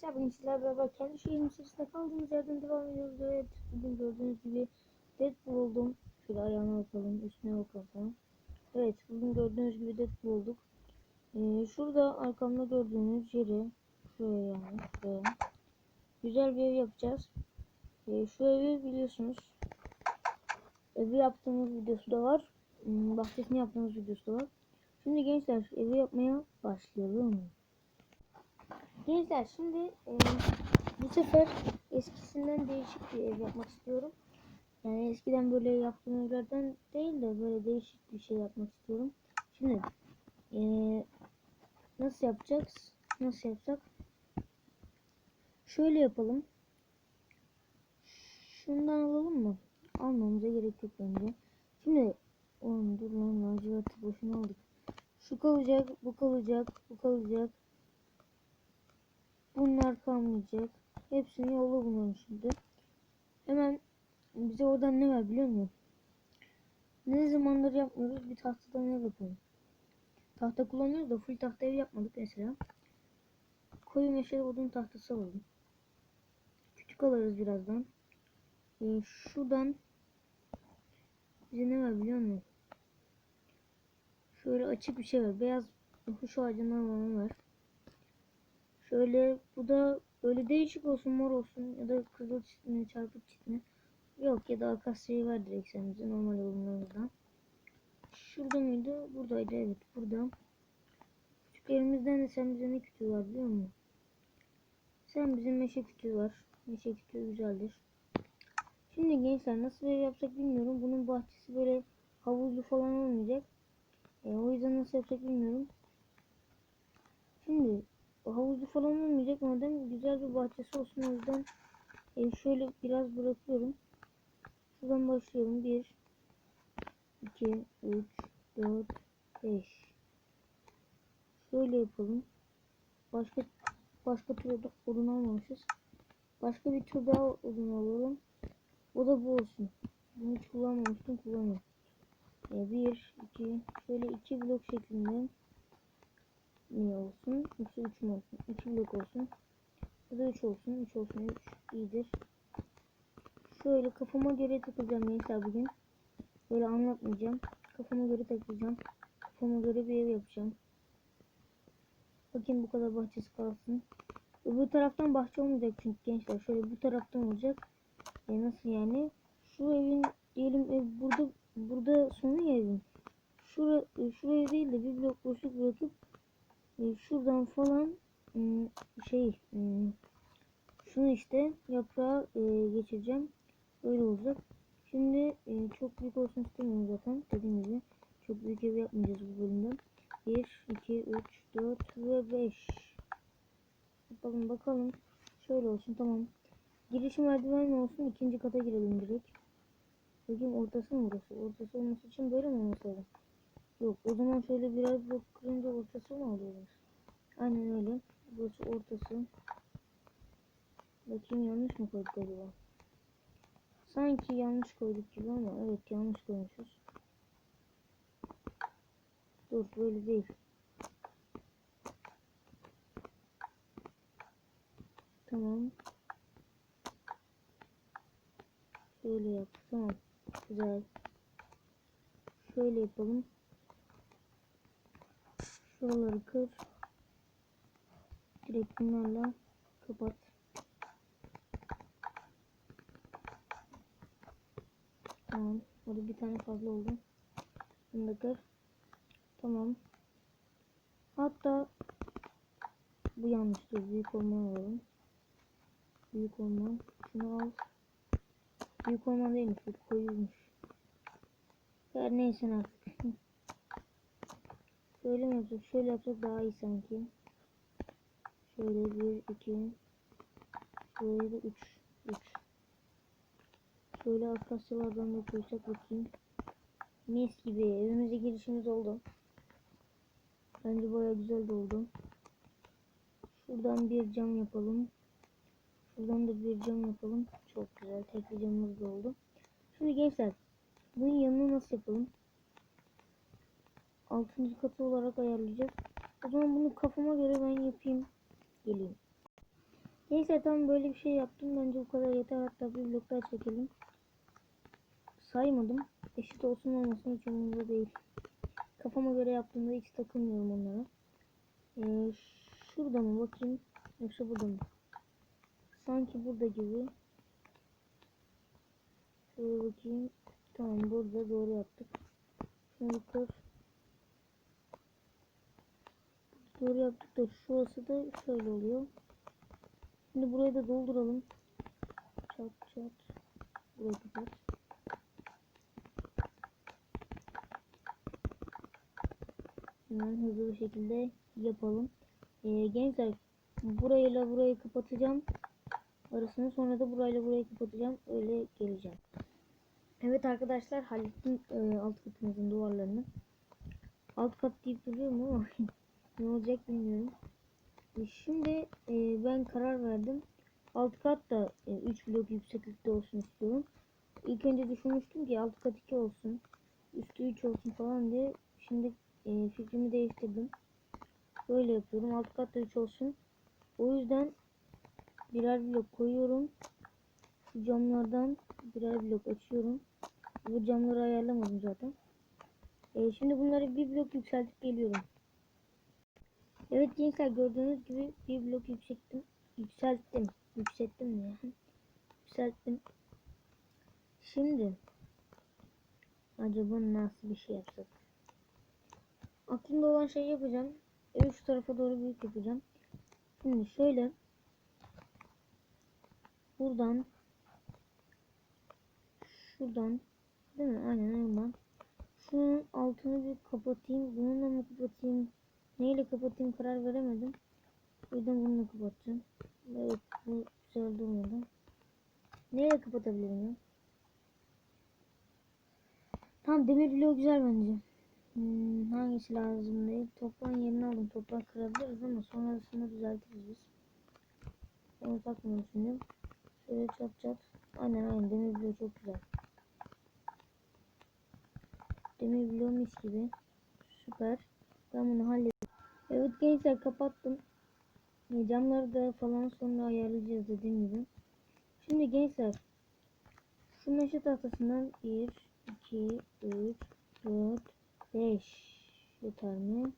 arkadaşlar bugün sizlerle beraber kendi şehrimin içerisinde kaldığımız yerden devam ediyoruz. Evet bugün gördüğünüz gibi Deadpool oldum. Şöyle ayağına bakalım üstüne bakalım. Evet bugün gördüğünüz gibi Deadpool olduk. Ee, şurada arkamda gördüğünüz yeri şuraya yani şuraya. Güzel bir ev yapacağız. Ee, şu evi biliyorsunuz. Evi yaptığımız videosu da var. Hmm, bahçesini yaptığımız videosu da var. Şimdi gençler evi yapmaya başlayalım. Gençler şimdi e, bu sefer eskisinden değişik bir ev yapmak istiyorum. Yani eskiden böyle yaptığım evlerden değil de böyle değişik bir şey yapmak istiyorum. Şimdi e, nasıl yapacağız? Nasıl yapsak? Şöyle yapalım. Şundan alalım mı? Almamıza gerek yok bence. Şimdi oğlum dur lan laciverti boşuna aldık. Şu kalacak, bu kalacak, bu kalacak. Bunlar kalmayacak. Hepsini yolla bunların şimdi. Hemen bize oradan ne var biliyor musun? Ne zamandır yapmıyoruz bir tahtadan ev yapalım. Tahta kullanıyoruz da full tahta ev yapmadık mesela. Koyu meşale odun tahtası alalım. Küçük alırız birazdan. Ee, şuradan bize ne var biliyor musun? Şöyle açık bir şey var. Beyaz kuş ağacından falan var. Şöyle bu da böyle değişik olsun mor olsun ya da kızıl çitine çarpık çitine. Yok ya da akasyayı var direkt sen normal yorumlarımızdan. Şurada mıydı? Buradaydı evet burada. Küçüklerimizden de sen bize ne kütüğü var biliyor musun? Sen bize meşe kütüğü var. Meşe kütüğü güzeldir. Şimdi gençler nasıl ev yapsak bilmiyorum. Bunun bahçesi böyle havuzlu falan olmayacak. E, o yüzden nasıl yapsak bilmiyorum. Şimdi havuzlu falan olmayacak madem güzel bir bahçesi olsun o yüzden e, şöyle biraz bırakıyorum. Şuradan başlıyorum. 1 2 3 4 5 Şöyle yapalım. Başka başka tür oda- odun almamışız. Başka bir tür daha odun alalım. O da bu olsun. Bunu hiç kullanmamıştım. Kullanıyorum. E, 1 2 şöyle iki blok şeklinde ne olsun? 2 3 mü olsun? 2 blok olsun. Bu da 3 olsun. 3 olsun. 3 iyidir. Şöyle kafama göre takılacağım gençler bugün. Böyle anlatmayacağım. Kafama göre takılacağım. Kafama göre bir ev yapacağım. Bakayım bu kadar bahçesi kalsın. Öbür taraftan bahçe olmayacak çünkü gençler. Şöyle bu taraftan olacak. E nasıl yani? Şu evin diyelim ev burada burada sonu ya evin. Şura, e, şuraya değil de bir blok boşluk bırakıp şuradan falan ım, şey ım, şunu işte yaprağa e, geçireceğim. Öyle olacak. Şimdi çok büyük olsun istemiyorum zaten. Dediğim gibi çok büyük ev yapmayacağız bu bölümde. 1, 2, 3, 4 ve 5. Bakalım bakalım. Şöyle olsun tamam. Giriş merdiven olsun. ikinci kata girelim direkt. Bakayım ortası mı burası? Ortası olması için böyle mi olması lazım? Yok o zaman şöyle birer blok kırınca ortası mı alıyoruz? Aynen öyle. Burası ortası. Bakayım yanlış mı koyduk acaba? Sanki yanlış koyduk gibi ama evet yanlış koymuşuz. Dur böyle değil. Tamam. Şöyle yap. Tamam. Güzel. Şöyle yapalım. Şuraları kır. Direkt bunlarla kapat. Tamam. Orada bir tane fazla oldu. Bunu da kır. Tamam. Hatta bu yanlıştır. Büyük orman alalım. Büyük orman. Şunu al. Büyük orman değilmiş. Bu koyuymuş. Her neyse artık. Şöyle mi yapacak? Şöyle yapacak daha iyi sanki. Şöyle 1, 2, şöyle de 3, 3. Şöyle akasyalardan da koysak bakayım. Mis gibi evimize girişimiz oldu. Bence baya güzel de oldu. Şuradan bir cam yapalım. Şuradan da bir cam yapalım. Çok güzel. Tek bir camımız da oldu. Şimdi gençler bunun yanına nasıl yapalım? Altıncı katı olarak ayarlayacağız. O zaman bunu kafama göre ben yapayım. Geleyim. Neyse tamam böyle bir şey yaptım. Bence bu kadar yeter. Hatta bir blok daha çekelim. Saymadım. Eşit olsun olmasın hiç umurumda değil. Kafama göre yaptığımda hiç takılmıyorum onlara. Ee, şurada mı bakayım? Yoksa burada mı? Sanki burada gibi. Şöyle bakayım. Tamam burada doğru yaptık. Şunu kır. Doğru yaptık da şurası da şöyle oluyor. Şimdi burayı da dolduralım. Çat çat. Burayı kapat. Hemen hızlı bir şekilde yapalım. Ee, gençler burayla burayı kapatacağım. Arasını sonra da burayla burayı kapatacağım. Öyle geleceğim. Evet arkadaşlar hallettim e, alt katımızın duvarlarını. Alt kat deyip duruyorum ama ne olacak bilmiyorum. E, Şimdi e, ben karar verdim. Alt kat da 3 blok yükseklikte olsun istiyorum. İlk önce düşünmüştüm ki alt kat 2 olsun. Üstü 3 olsun falan diye. Şimdi e, fikrimi değiştirdim. Böyle yapıyorum. Alt kat da 3 olsun. O yüzden birer blok koyuyorum. Şu camlardan birer blok açıyorum. Bu camları ayarlamadım zaten. E, şimdi bunları bir blok yükseltip geliyorum. Evet gençler gördüğünüz gibi bir blok yüksektim. Yükselttim. Yükselttim mi ya? Yükselttim. Şimdi acaba nasıl bir şey yapsak? Aklımda olan şey yapacağım. Şu tarafa doğru büyük yapacağım. Şimdi şöyle buradan şuradan değil mi? Aynen oradan. Şunun altını bir kapatayım. Bununla mı kapatayım? Neyle kapatayım karar veremedim. O yüzden bununla kapatacağım. Evet bu güzel durmadı. Neyle kapatabilirim ya? Tamam demir bloğu güzel bence. Hmm, hangisi lazım değil. Toprağın yerini aldım. Toprak kırabiliriz ama sonrasında düzeltiriz biz. Onu takmıyorum şimdi. Şöyle çat çat. Aynen aynen demir bloğu çok güzel. Demir bloğu mis gibi. Süper. Ben bunu hallettim. Evet gençler kapattım. E, Camları da falan sonra ayarlayacağız dediğim gibi. Şimdi gençler şu meşe tahtasından 1, 2, 3, 4, 5 yeter mi?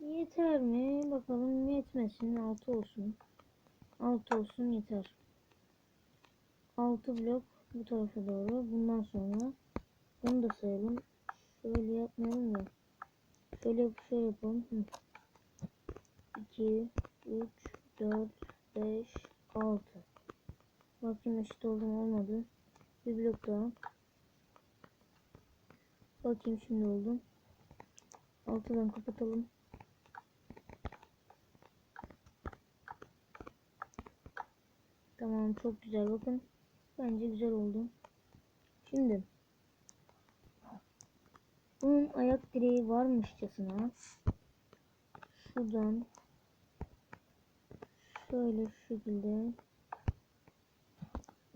Yeter mi? Bakalım yetmesin. 6 olsun. 6 olsun yeter. 6 blok bu tarafa doğru. Bundan sonra bunu da sayalım. Şöyle yapmayalım da. Şöyle yap şöyle yapalım. Hı. 2 3 4 5 6 Bakayım eşit oldu mu olmadı. Bir blok daha. Bakayım şimdi oldu. Altıdan kapatalım. Tamam çok güzel bakın. Bence güzel oldu. Şimdi bunun ayak direği varmışçasına şuradan şöyle şu şekilde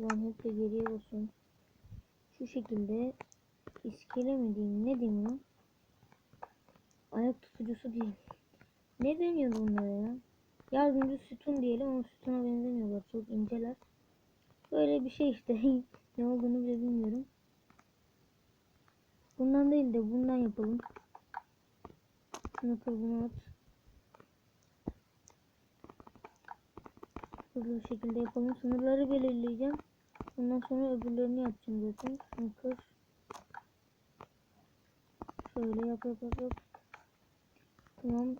Ulan hep de geriye basın. Şu şekilde iskele mi diyeyim ne lan? Ayak tutucusu değil. Ne deniyor bunlara ya? Yardımcı sütun diyelim ama sütuna benzemiyorlar. Çok inceler. Böyle bir şey işte. ne olduğunu bile bilmiyorum. Bundan değil de bundan yapalım. Şunu kır bunu at. Hızlı bir şekilde yapalım. Sınırları belirleyeceğim. Ondan sonra öbürlerini yapacağım zaten. Şunu. Şöyle yap yap yap yap. Tamam.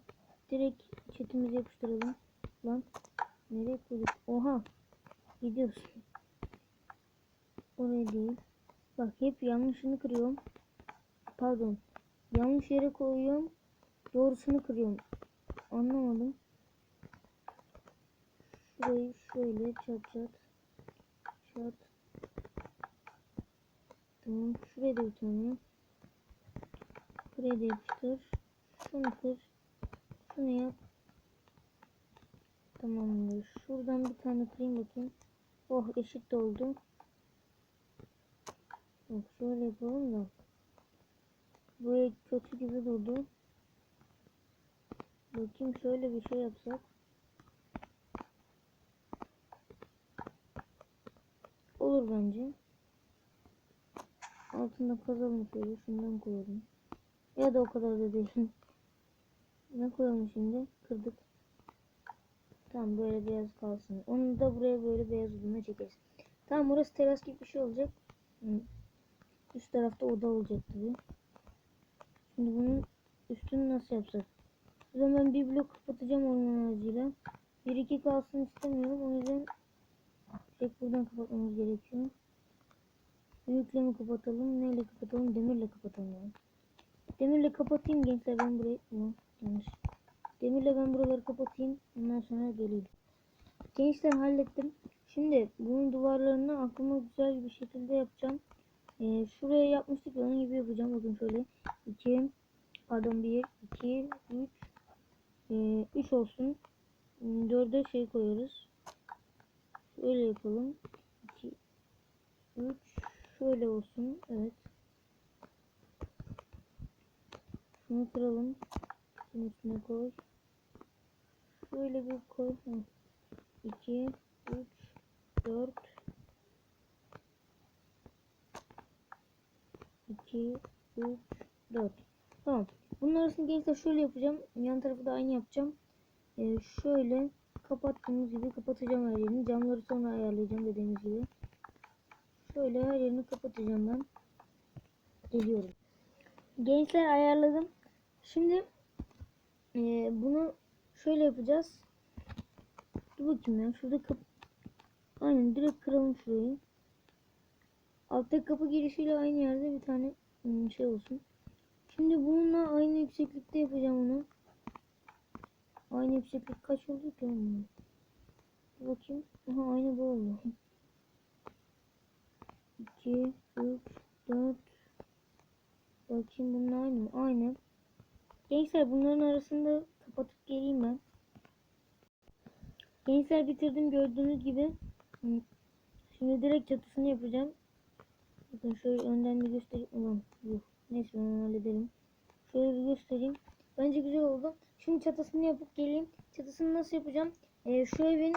Direkt çetimizi yapıştıralım. Lan. Nereye koyduk? Oha. Gidiyorsun. Oraya değil. Bak hep yanlışını kırıyorum. Pardon. Yanlış yere koyuyorum. Doğrusunu kırıyorum. Anlamadım. Şurayı şöyle çat çat. Çat. Tamam. Şuraya da bir tane. Buraya da yapıştır. Şunu kır. Şunu yap. Tamamdır. Şuradan bir tane kırayım bakayım. Oh eşit oldu. Bak şöyle yapalım da. Buraya kötü gibi durdu. Bakayım şöyle bir şey yapsak. Olur bence. Altında kazalım şöyle. Şundan koyalım. Ya da o kadar da değil. ne koyalım şimdi? Kırdık. Tamam böyle beyaz kalsın. Onu da buraya böyle beyaz oduna çekeriz. Tamam burası teras gibi bir şey olacak. Üst tarafta oda olacak tabii. Şimdi bunun üstünü nasıl yapsak? O zaman bir blok kapatacağım orman ağacıyla. Bir iki kalsın istemiyorum. O yüzden tek buradan kapatmamız gerekiyor. Büyükle mi kapatalım? Neyle kapatalım? Demirle kapatalım. Yani. Demirle kapatayım gençler ben burayı. Yanlış. Demirle ben buraları kapatayım. Ondan sonra geleyim. Gençler hallettim. Şimdi bunun duvarlarını aklıma güzel bir şekilde yapacağım. Ee, şuraya yapmıştık ya, onun gibi yapacağım. Bakın şöyle. 2 pardon 1 2 3 3 olsun. 4'e şey koyarız. Şöyle yapalım. 2 3 şöyle olsun. Evet. Şunu kıralım. Şunun üstüne koy. Şöyle bir koy. 2 3 4 2 3 4 Tamam. Bunun arasını gençler şöyle yapacağım. Yan tarafı da aynı yapacağım. Ee, şöyle kapattığımız gibi kapatacağım her yerini. Camları sonra ayarlayacağım dediğimiz gibi. Şöyle her yerini kapatacağım ben. Geliyorum. Gençler ayarladım. Şimdi e, bunu şöyle yapacağız. Dur bakayım ya. Şurada kap Aynen direkt kıralım şurayı. Alttaki kapı girişiyle aynı yerde bir tane şey olsun. Şimdi bununla aynı yükseklikte yapacağım onu. Aynı yükseklik kaç oldu ki onun? Bakayım. Aha aynı bu oldu. 2 3 4 Bakayım bunun aynı mı? Aynı. Gençler bunların arasında kapatıp geleyim ben. Gençler bitirdim gördüğünüz gibi. Şimdi direkt çatısını yapacağım. Bakın şöyle önden bir göstereyim. Ulan yok. Neyse onu hallederim. Şöyle bir göstereyim. Bence güzel oldu. Şimdi çatısını yapıp geleyim. Çatısını nasıl yapacağım? Ee, şu evin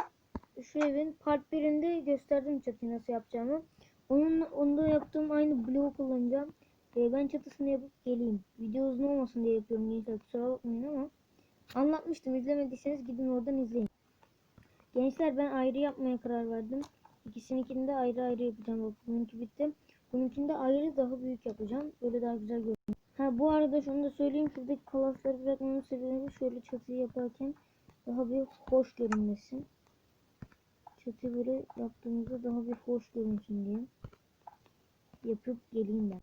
şu evin part birinde gösterdim çatıyı nasıl yapacağımı. Onun onda yaptığım aynı bloğu kullanacağım. Ee, ben çatısını yapıp geleyim. Video uzun olmasın diye yapıyorum gençler kusura bakmayın ama anlatmıştım. İzlemediyseniz gidin oradan izleyin. Gençler ben ayrı yapmaya karar verdim. İkisininkini de ayrı ayrı yapacağım. Bak bununki bitti. Bununkini ayrı daha büyük yapacağım. Böyle daha güzel görünüyor. Ha bu arada şunu da söyleyeyim. Şuradaki kalasları bırakmamın sebebi şöyle çatıyı yaparken daha bir hoş görünmesin. Çatıyı böyle yaptığımızda daha bir hoş görünsün diye. Yapıp geleyim ben.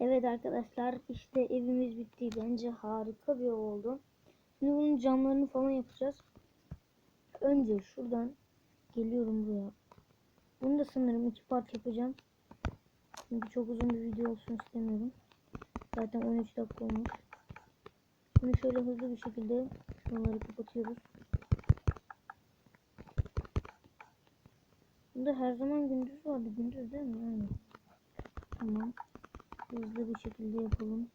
Evet arkadaşlar işte evimiz bitti. Bence harika bir ev oldu. Şimdi bunun camlarını falan yapacağız. Önce şuradan geliyorum buraya. Bunu da sanırım iki part yapacağım. Çünkü çok uzun bir video olsun istemiyorum. Zaten 13 dakika olmuş. Şimdi şöyle hızlı bir şekilde şunları kapatıyoruz. Bunda her zaman gündüz vardı. Gündüz değil mi? Aynen. Tamam. Hızlı bir şekilde yapalım.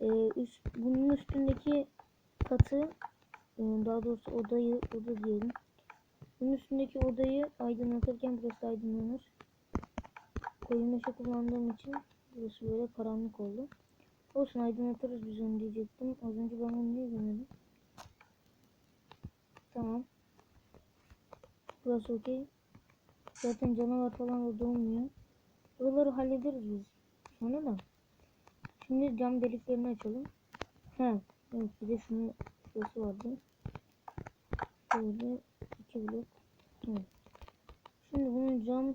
Ee, üst, bunun üstündeki katı e, daha doğrusu odayı oda diyelim. Bunun üstündeki odayı aydınlatırken burası aydınlanır. Koyu meşe kullandığım için burası böyle karanlık oldu. Olsun aydınlatırız biz onu diyecektim. Az önce ben onu niye demedim? Tamam. Burası okey. Zaten canavar falan da doğmuyor. Buraları hallederiz biz. Sonra da. Şimdi cam deliklerini açalım. He. Evet bir de şunu şurası vardı. Şöyle iki blok. Evet. Şimdi bunun cam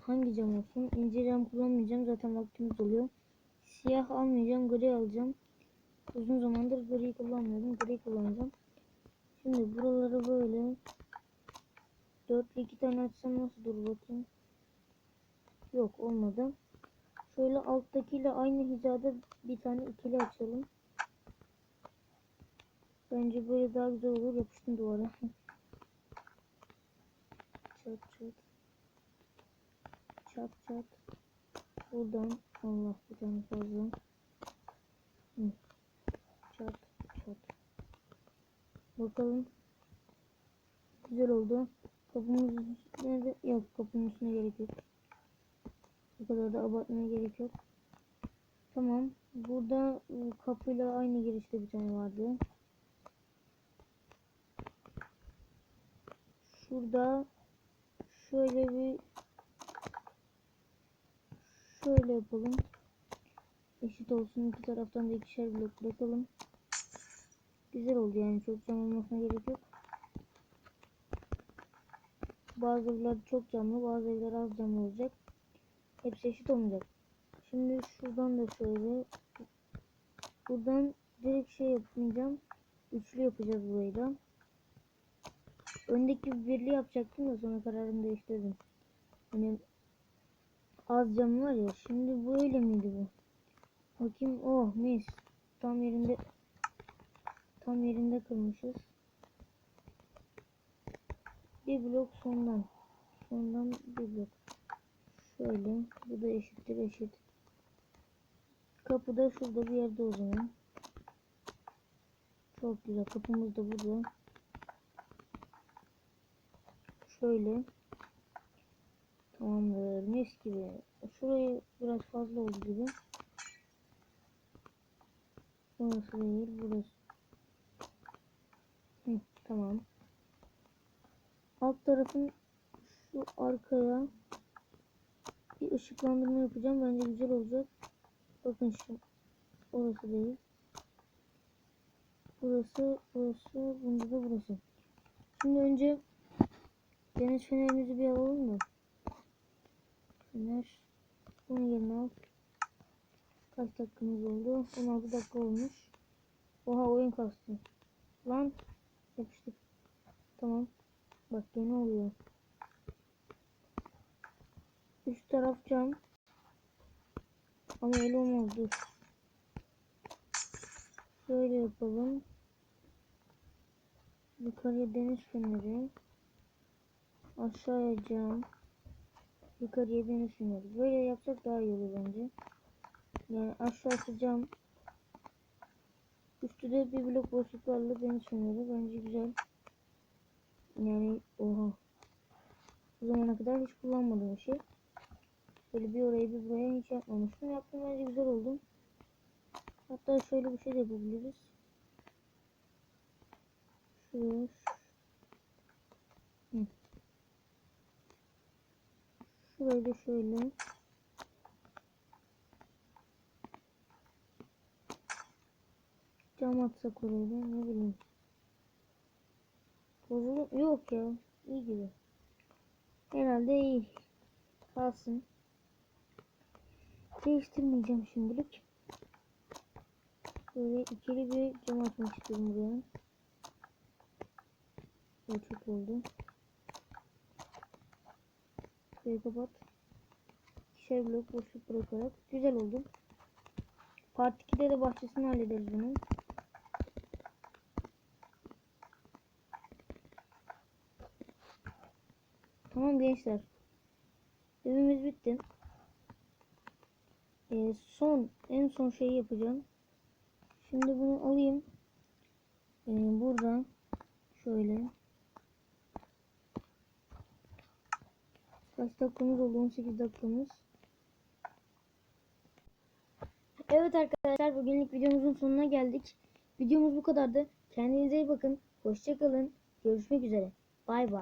hangi cam olsun? İnce cam kullanmayacağım. Zaten vaktimiz oluyor. Siyah almayacağım. Gri alacağım. Uzun zamandır gri kullanmıyordum. Gri kullanacağım. Şimdi buraları böyle dörtlü iki tane açsam nasıl dur bakayım. Yok olmadı. Şöyle alttakiyle aynı hizada bir tane ikili açalım. Bence böyle daha güzel olur. Yapıştım duvara. çat çat. Çat çat. Buradan Allah bir tane fazla. Hı. Çat. Bakalım. Güzel oldu. Kapımız nerede? Yok kapının üstüne gerek yok. Bu kadar da abartmaya gerek yok. Tamam. Burada e, kapıyla aynı girişte bir tane vardı. Şurada şöyle bir şöyle yapalım. Eşit olsun. iki taraftan da ikişer blok bırakalım. Güzel oldu yani. Çok cam olmasına gerek yok. Bazı evler çok camlı, bazı evler az camlı olacak. Hepsi eşit olmayacak. Şimdi şuradan da şöyle buradan direkt şey yapmayacağım. Üçlü yapacağız burayı da. Öndeki birli yapacaktım da sonra kararımı değiştirdim. Hani az cam var ya. Şimdi böyle miydi bu? Bakayım. Oh mis. Tam yerinde tam yerinde kırmışız. Bir blok sondan. Sondan bir blok. Şöyle. Bu da eşittir eşit. Kapı da şurada bir yerde o zaman. Çok güzel. Kapımız da burada. Şöyle. Tamamdır. Mis gibi. Şurayı biraz fazla oldu gibi. Burası değil. Burası. Tamam. Alt tarafın şu arkaya bir ışıklandırma yapacağım. Bence güzel olacak. Bakın şu. Orası değil. Burası, burası, bunda da burası. Şimdi önce deniz fenerimizi bir alalım da. Fener. Bunu yerine al. Kaç dakikamız oldu? 16 dakika olmuş. Oha oyun kastı. Lan yapıştık. Tamam. Bak gene oluyor. Üst taraf cam. Ama öyle olmaz dur. Şöyle yapalım. Yukarıya deniz feneri. Aşağıya cam. Yukarıya deniz feneri. Böyle yapsak daha iyi olur bence. Yani aşağısı cam. Üstü de bir blok boşluklarla deniz feneri. Bence güzel. Yani oha. Bu zamana kadar hiç kullanmadığım bir şey. Böyle bir oraya bir buraya hiç yapmamıştım. Yaptım bence güzel oldu. Hatta şöyle bir şey de yapabiliriz. Şuraya. Şurayı da şöyle. Cam atsak oraya da ne bileyim. Bozulur. Yok ya. İyi gibi. Herhalde iyi. Kalsın. Değiştirmeyeceğim şimdilik. Böyle ikili bir cam atmak istiyorum buraya. Bu çok oldu. Şurayı kapat. İkişer blok boşluk bırakarak. Güzel oldu. Part 2'de de bahçesini hallederiz bunun. Tamam gençler. Evimiz bitti. Ee, son en son şeyi yapacağım. Şimdi bunu alayım. Ee, buradan şöyle. Kaç dakikamız oldu? 18 dakikamız. Evet arkadaşlar bugünlük videomuzun sonuna geldik. Videomuz bu kadardı. Kendinize iyi bakın. Hoşçakalın. Görüşmek üzere. Bay bay.